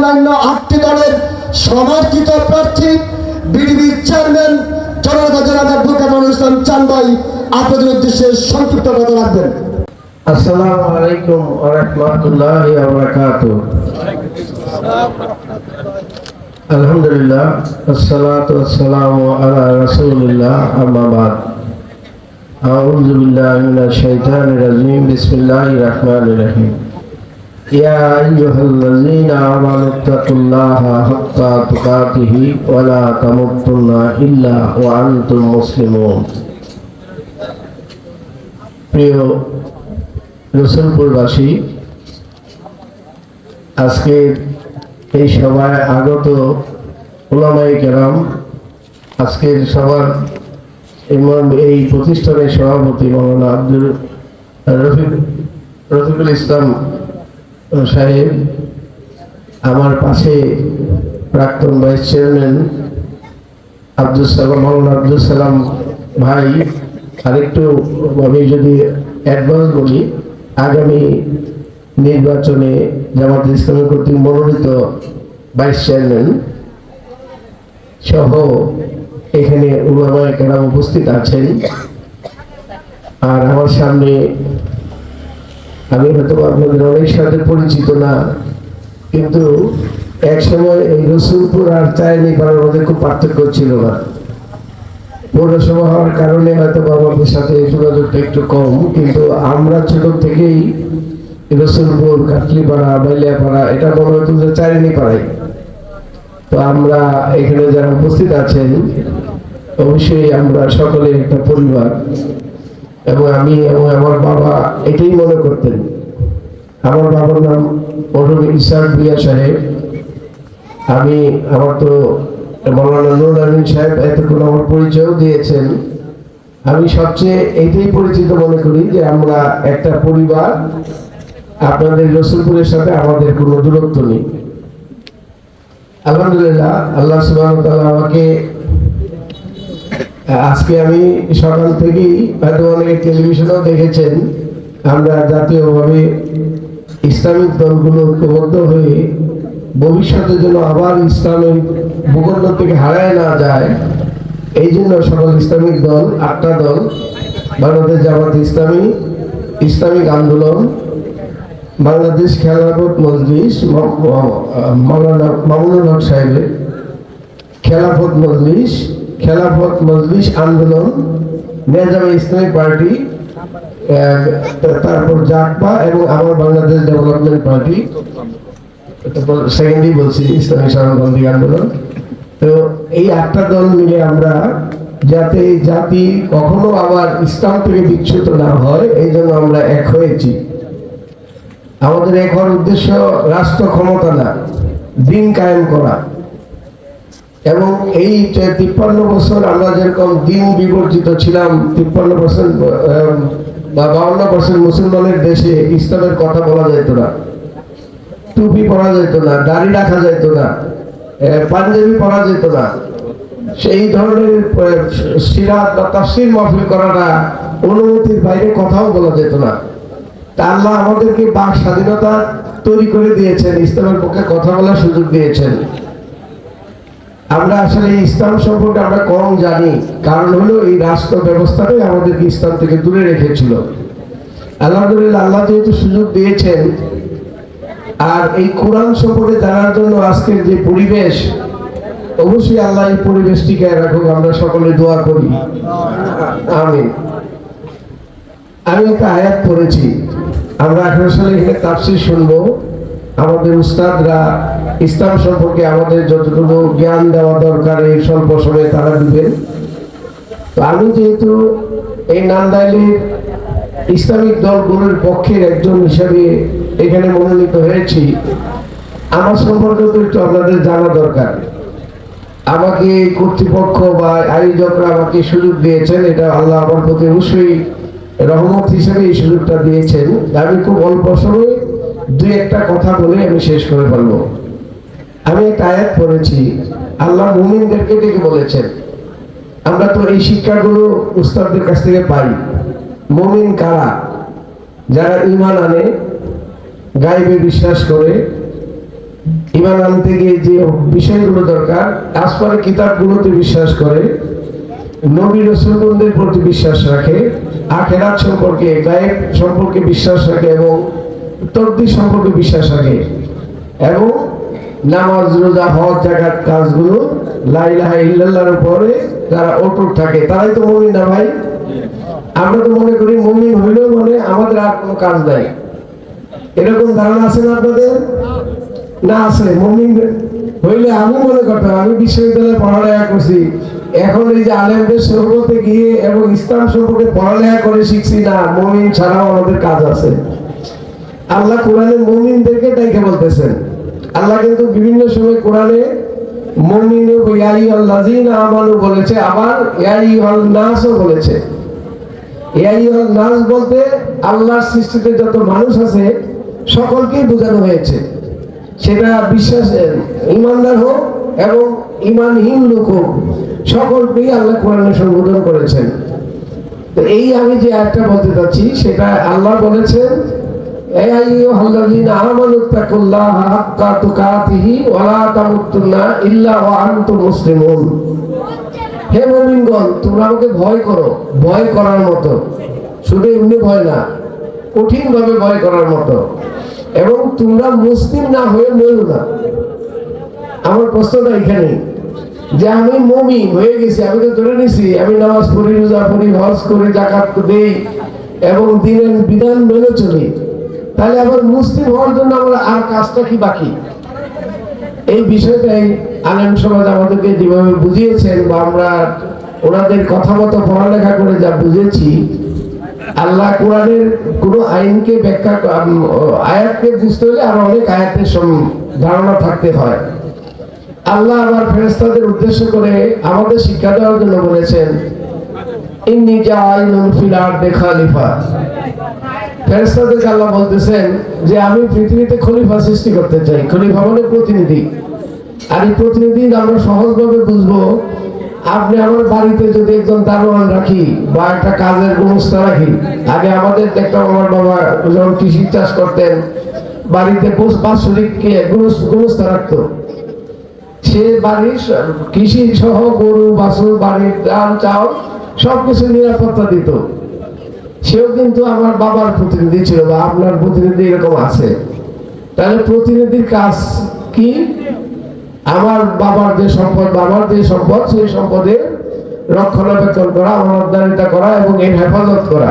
অন্যান্য আটটি দলের সমর্থিত প্রার্থী বিডিবির চেয়ারম্যান জনতা ইসলাম চান্দাই আপনাদের উদ্দেশ্যে সংক্ষিপ্ত কথা রাখবেন। আসসালামু আলাইকুম ওয়া রাহমাতুল্লাহি ওয়া আলহামদুলিল্লাহ, আসসালাতু ওয়াসসালামু আলা রাসূলিল্লাহ, আম্মা বাদ। আউযু বিল্লাহি মিনাশ শাইতানির বিসমিল্লাহির يا أيها الذين آمنوا اتقوا الله حق تقاته ولا تموتن إلا وأنتم مسلمون প্রিয় রসুলপুরবাসী আজকে এই সভায় আগত ওলামাই কেরাম আজকের সবার ইমাম এই প্রতিষ্ঠানের সভাপতি মৌলানা আব্দুল রফিক রফিকুল ইসলাম সাহেব, আমার পাশে প্রাক্তন ভাইস চেয়ারম্যান আব্দুল সালাম, মৌলানা আব্দুল সালাম ভাই। আরেকটু আমি যদি অ্যাডভান্স বলি, আগামী নির্বাচনে জামাত ইসলামী কর্তৃক মনোনীত ভাইস চেয়ারম্যান সহ এখানে উলামায় কেরাম উপস্থিত আছেন। আর আমার সামনে আমি হয়তো আপনাদের অনেক সাথে পরিচিত না, কিন্তু এক সময় এই রসুলপুর আর চাইনি পাড়ার মধ্যে খুব পার্থক্য ছিল না। পৌরসভা হওয়ার কারণে হয়তো আমাদের সাথে যোগাযোগটা একটু কম, কিন্তু আমরা ছোট থেকেই রসুলপুর, কাটলিপাড়া বাইলিয়াপাড়া এটা মনে হতো যে চারিনি পাড়াই তো আমরা এখানে যারা উপস্থিত আছেন, অবশ্যই আমরা সকলে একটা পরিবার। এবং আমি এবং আমার বাবা এটাই মনে করতেন। আমার বাবার নাম অরুণ ইসাক বিয়া সাহেব। আমি আমার তো মৌলানা নুর সাহেব এতক্ষণ আমার পরিচয় দিয়েছেন। আমি সবচেয়ে এটাই পরিচিত মনে করি যে আমরা একটা পরিবার, আপনাদের রসুলপুরের সাথে আমাদের কোনো দূরত্ব নেই। আলহামদুলিল্লাহ, আল্লাহ সুবাহ আমাকে আজকে আমি সকাল থেকেই হয়তো অনেকে টেলিভিশনেও দেখেছেন আমরা জাতীয়ভাবে ইসলামিক দলগুলো ঐক্যবদ্ধ হয়ে ভবিষ্যতে যেন আবার ইসলামের ভূখণ্ড থেকে হারায় না যায়, এই জন্য সকল ইসলামিক দল, আটটা দল, বাংলাদেশ জামাত ইসলামী, ইসলামিক আন্দোলন, বাংলাদেশ খেলাফত মজলিস মাওলানা মামুনুল হক সাহেবের খেলাফত মজলিস খেলাফত মজলিস, আন্দোলন, নেজামে ইসলামী পার্টি তারপর জাকপা এবং আমার বাংলাদেশ ডেভেলপমেন্ট পার্টি সেকেন্ডই বলছি ইসলামী সরণবন্দী আন্দোলন। তো এই আটটা দল মিলে আমরা যাতে জাতি কখনো আবার ইসলাম থেকে বিচ্যুত না হয়, এই জন্য আমরা এক হয়েছি। আমাদের হওয়ার উদ্দেশ্য রাষ্ট্র ক্ষমতা না, দিন কায়েম করা। এবং এই যে তিপ্পান্ন বছর আমরা যেরকম দিন বিবর্জিত ছিলাম তিপ্পান্ন আহ, বা বাউন্ন বছর মুসলমানের দেশে ইসলামের কথা বলা যেত না টুপি পরা যেত না দাড়ি রাখা যেত না পাঞ্জাবি পরা যেত না। সেই ধরনের সিরাত বা তাফসির মাহফিল করাটা অনুমতির বাইরে কথাও বলা যেত না। তা আল্লাহ আমাদেরকে বাক স্বাধীনতা তৈরি করে দিয়েছেন ইসলামের পক্ষে কথা বলার সুযোগ দিয়েছেন। আমরা আসলে ইসলাম সম্পর্কে আমরা কম জানি। কারণ হলো এই রাষ্ট্র ব্যবস্থাটাই আমাদেরকে ইসলাম থেকে দূরে রেখেছিল। আলহামদুলিল্লাহ, আল্লাহ যেহেতু সুযোগ দিয়েছেন, আর এই কোরআন সম্পর্কে জানার জন্য আজকের যে পরিবেশ, অবশ্যই আল্লাহ এই পরিবেশটিকে রাখুক, আমরা সকলে দোয়া করি। আমি আমি একটা আয়াত পড়েছি। আমরা আঠারো সালে এখানে তাফসির শুনব। আমাদের উস্তাদরা ইসলাম সম্পর্কে আমাদের যতটুকু জ্ঞান দেওয়া দরকার এই স্বল্প সময়ে তারা দিবেন তো আমি যেহেতু এই নান্দাইলের ইসলামিক দলগুলোর পক্ষের একজন হিসাবে এখানে মনোনীত হয়েছি, আমার সম্পর্কে তো একটু আপনাদের জানা দরকার। আমাকে কর্তৃপক্ষ বা আয়োজকরা আমাকে সুযোগ দিয়েছেন, এটা আল্লাহ আমার প্রতি অবশ্যই রহমত হিসেবে এই সুযোগটা দিয়েছেন। আমি খুব অল্প সময়ে দুই একটা কথা বলে আমি শেষ করে ফেলব। আমি একটা আয়াত পড়েছি, আল্লাহ মুমিনদেরকে ডেকে বলেছেন, আমরা তো এই শিক্ষাগুলো উস্তাদদের কাছ থেকে পাই। মুমিন কারা? যারা ইমান আনে গাইবে বিশ্বাস করে ইমান আনতে গিয়ে যে বিষয়গুলো দরকার আসপারে কিতাবগুলোতে বিশ্বাস করে, নবী রসুলদের প্রতি বিশ্বাস রাখে, আখেরাত সম্পর্কে, গায়েব সম্পর্কে বিশ্বাস রাখে এবং তকদি সম্পর্কে বিশ্বাস রাখে। এবং নামাজ, রোজা, হজ জাগাত কাজগুলো লাইলাহা ইল্লাল্লাহর উপরে যারা অটুট থাকে। তারাই তো মমিন না ভাই? আমরা তো মনে করি মমিন হইলেও মানে আমাদের আর কোনো কাজ নাই। এরকম ধারণা আছে না আপনাদের? না আছে। মমিন হইলে আমি মনে করতাম, আমি বিশ্ববিদ্যালয়ে পড়ালেখা করছি। এখন এই যে আলেমদের সহবতে গিয়ে এবং ইসলাম সম্পর্কে পড়ালেখা করে শিখছি, না, মমিন ছাড়াও আমাদের কাজ আছে। আল্লাহ কোরআনে মমিনদেরকে দেখে বলতেছেন। আল্লাহ কিন্তু বিভিন্ন সময় কোরআনে বলেছে, আবার ইয়াইহাল নাসও বলেছে। ইয়াইহাল নাস বলতে আল্লাহর সৃষ্টিতে যত মানুষ আছে, সকলকেই বোঝানো হয়েছে। সেটা বিশ্বাস ইমানদার হোক এবং ইমানহীন লোক হোক, সকলকেই আল্লাহ কোরআনে সম্বোধন করেছেন। এই আমি যে একটা বলতে চাচ্ছি, সেটা আল্লাহ বলেছেন আমাকে ভয় করো, ভয় করার মতো। শুধু এমনি ভয় না ভয় করার মতো। এবং তোমরা মুসলিম না হয়ে মরো না। আমার প্রশ্নটা এখানে যে আমি মমি হয়ে গেছি, আমি তো ধরে নিছি, আমি নামাজ পড়ি, রোজা পড়ি, হজ করি জাকাত দেই, এবং দিনের বিধান মেনে চলি। তাহলে আবার মুসলিম হওয়ার জন্য আমার আর কাজটা কি বাকি? এই বিষয়টাই আলেম সমাজ আমাদেরকে যেভাবে বুঝিয়েছেন বা আমরা ওনাদের কথা মতো পড়ালেখা করে যা বুঝেছি, আল্লাহ কোরআনের কোন আইনকে ব্যাখ্যা আয়াতকে বুঝতে হলে আর অনেক আয়াতের ধারণা থাকতে হয়। আল্লাহ আমার ফেরেস্তাদের উদ্দেশ্য করে আমাদের শিক্ষা দেওয়ার জন্য বলেছেন, ইন্নি জাআইলুন ফিল আরদি খালিফা। আল্লাহ বলতেছেন যে আমি পৃথিবীতে খলিফা সৃষ্টি করতে চাই খলিফা মানে প্রতিনিধি। আর এই প্রতিনিধি আমরা সহজভাবে আপনি আমার বাড়িতে যদি একজন দারোয়ান রাখি বা একটা কাজের ব্যবস্থা রাখি, আগে আমাদের দেখতাম আমার বাবা যখন কৃষি চাষ করতেন, বাড়িতে পোষ- বাৎসরিক ব্যবস্থা রাখতো। সে বাড়ির কৃষি সহ গরু, বাছুর, বাড়ির ধান চাউল সবকিছু নিরাপত্তা দিত। সেও কিন্তু আমার বাবার প্রতিনিধি ছিল বা আপনার প্রতিনিধি এরকম আছে। তাহলে প্রতিনিধির কাজ কি? আমার বাবার যে সম্পদ, বাবার যে সম্পদ, সেই সম্পদের রক্ষণাবেক্ষণ করা আমানতদারিতা করা এবং এর হেফাজত করা।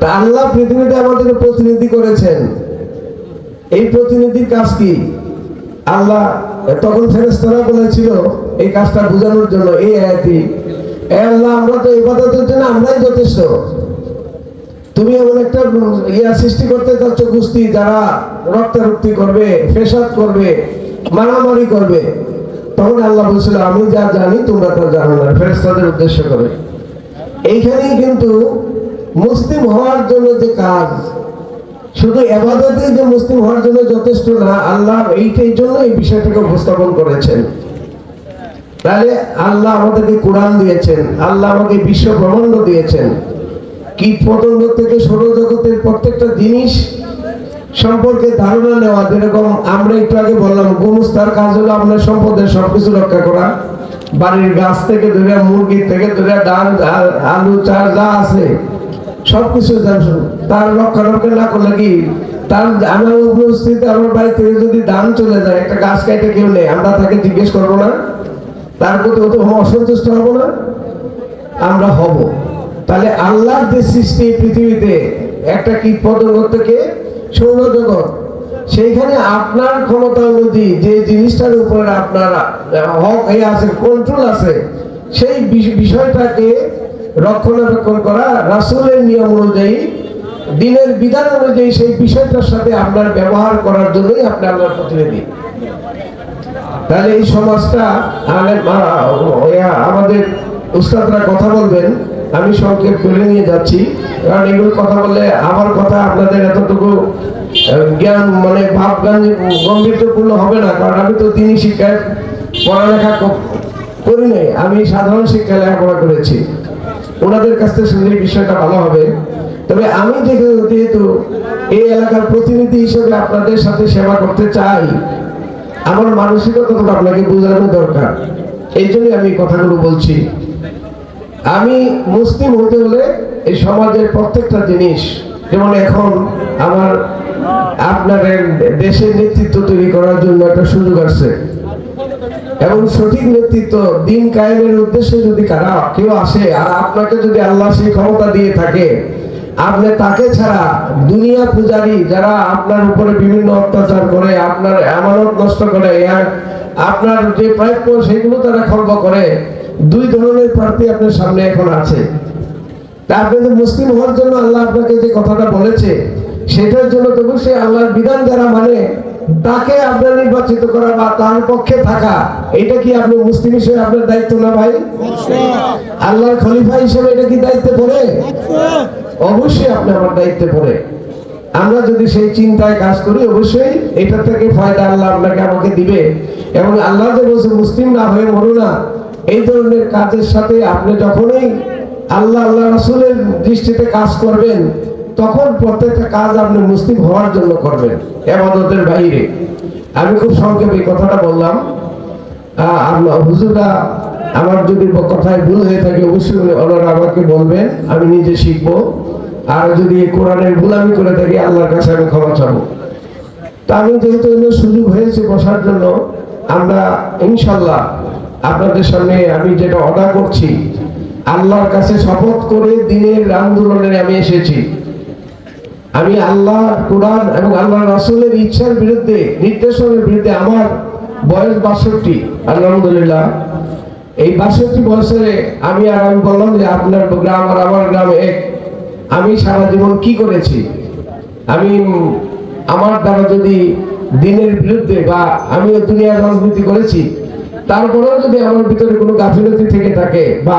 তা আল্লাহ পৃথিবীতে আমাদের প্রতিনিধি করেছেন। এই প্রতিনিধির কাজ কি? আল্লাহ তখন ফেরেস্তারা বলেছিল এই কাজটা বোঝানোর জন্য, এই আয়াতি রক্তারক্তি করবে, ফেসাদ করবে, মারামারি করবে, তখন আল্লাহ বলছিল, আমি যা জানি, তোমরা তা জানো না। ফেরেস্তাদের উদ্দেশ্য করে। এইখানেই কিন্তু মুসলিম হওয়ার জন্য যে কাজ, শুধু এবাদতে যে মুসলিম হওয়ার জন্য যথেষ্ট না, আল্লাহ এইটাই জন্য এই বিষয়টাকে উপস্থাপন করেছেন। তাহলে আল্লাহ আমাদেরকে কোরআন দিয়েছেন, আল্লাহ আমাকে বিশ্ব ব্রহ্মাণ্ড দিয়েছেন। কীট পতঙ্গ থেকে সৌরজগতের প্রত্যেকটা জিনিস সম্পর্কে ধারণা নেওয়া, যেরকম আমরা একটু আগে বললাম, গোমস্তার কাজ হলো আপনার সম্পদের সবকিছু রক্ষা করা। বাড়ির গাছ থেকে ধরে মুরগি থেকে ধরে, ডাল আলু, চাল যা আছে, সবকিছু তার রক্ষণাবেক্ষণ না করলে কি? তার আমার উপস্থিত, আমার বাড়ি থেকে যদি ধান চলে যায়, একটা গাছ কাটে কেউ নেই, আমরা তাকে জিজ্ঞেস করব না? তার প্রতি অত অসন্তুষ্ট হব না। আমরা হব। তাহলে আল্লাহর যে সৃষ্টি পৃথিবীতে, একটা কীট পতঙ্গ থেকে সৌরজগৎ। সেইখানে আপনার ক্ষমতা অনুযায়ী যে জিনিসটার উপরে আপনার হক এই আছে কন্ট্রোল আছে, সেই বিষয়টাকে রক্ষণাবেক্ষণ করা রাসুলের নিয়ম অনুযায়ী, দিনের বিধান অনুযায়ী সেই বিষয়টার সাথে আপনার ব্যবহার করার জন্যই আপনি আল্লাহর প্রতিনিধি। তাহলে এই সমাজটা আমাদের উস্তাদরা কথা বলবেন। আমি সংক্ষেপ করে নিয়ে যাচ্ছি। কারণ এগুলো কথা বললে আমার কথা আপনাদের এতটুকু জ্ঞান মানে ভাব জ্ঞান গম্ভীর্যপূর্ণ হবে না। কারণ আমি তো তিনি শিক্ষায় পড়ালেখা করি নাই। আমি সাধারণ শিক্ষায় লেখাপড়া করেছি। ওনাদের কাছ থেকে শুনলে বিষয়টা ভালো হবে। তবে আমি যেহেতু এই এলাকার প্রতিনিধি হিসেবে আপনাদের সাথে সেবা করতে চাই আমার মানসিকতাটা আপনাকে বোঝানো দরকার। এই জন্য আমি কথাগুলো বলছি। আমি মুসলিম হতে হলে এই সমাজের প্রত্যেকটা জিনিস, যেমন এখন আমার আপনার দেশের নেতৃত্ব তৈরি করার জন্য একটা সুযোগ আছে। এবং সঠিক নেতৃত্ব, দিন কায়েমের উদ্দেশ্যে যদি কারা কেউ আসে আর আপনাকে যদি আল্লাহ সেই ক্ষমতা দিয়ে থাকে আপনি তাকে ছাড়া দুনিয়া পূজারী যারা আপনার উপরে বিভিন্ন অত্যাচার করে আপনার আমানত নষ্ট করে আপনার যে প্রাপ্য সেগুলো তারা খর্ব করে দুই ধরনের প্রার্থী আপনার সামনে এখন আছে। আপনি যে মুসলিম হওয়ার জন্য আল্লাহ আপনাকে যে কথাটা বলেছে সেটার জন্য তবু সে আল্লাহর বিধান যারা মানে তাকে আপনার নির্বাচিত করা বা তার পক্ষে থাকা এটা কি আপনি মুসলিম হিসেবে আপনার দায়িত্ব না ভাই? আল্লাহর খলিফা হিসেবে এটা কি দায়িত্বে পড়ে? অবশ্যই আপনি আমার দায়িত্বে পড়ে। আমরা যদি সেই চিন্তায় কাজ করি, অবশ্যই এটা থেকে ফায়দা আল্লাহ আপনাকে আমাকে দিবে। এবং আল্লাহ যে বলছে, মুসলিম না হয়ে মরো না। এই ধরনের কাজের সাথে আপনি যখনই আল্লাহ আল্লাহ রাসূলের দৃষ্টিতে কাজ করবেন, তখন প্রত্যেকটা কাজ আপনি মুসলিম হওয়ার জন্য করবেন এমাদতের বাইরে। আমি খুব সংক্ষেপে কথাটা বললাম। হুজুররা আমার যদি কথায় ভুল হয়ে থাকে, অবশ্যই ওনারা আমাকে বলবেন, আমি নিজে শিখব। আর যদি কোরআনের ভুলামি করে থাকি, আল্লাহর কাছে আমি ক্ষমা চাবো। তা আমি যেহেতু সুযোগ হয়েছে বসার জন্য, আমরা ইনশাল্লাহ আপনাদের সামনে আমি যেটা অর্ডার করছি, আল্লাহর কাছে শপথ করে দিনের আন্দোলনে আমি এসেছি। আমি আল্লাহ কোরআন এবং আল্লাহ রাসূলের ইচ্ছার বিরুদ্ধে, নির্দেশনের বিরুদ্ধে আমার বয়স বাষট্টি, আলহামদুলিল্লাহ। এই বাষট্টি বছরে আমি আর আমি বললাম যে আপনার গ্রাম আর আমার গ্রাম এক। আমি সারা জীবন কি করেছি? আমি, আমার দ্বারা যদি দিনের বিরুদ্ধে বা আমিও দুনিয়ার রাজনীতি করেছি, তারপরেও যদি আমার ভিতরে কোনো গাফিলতি থেকে থাকে বা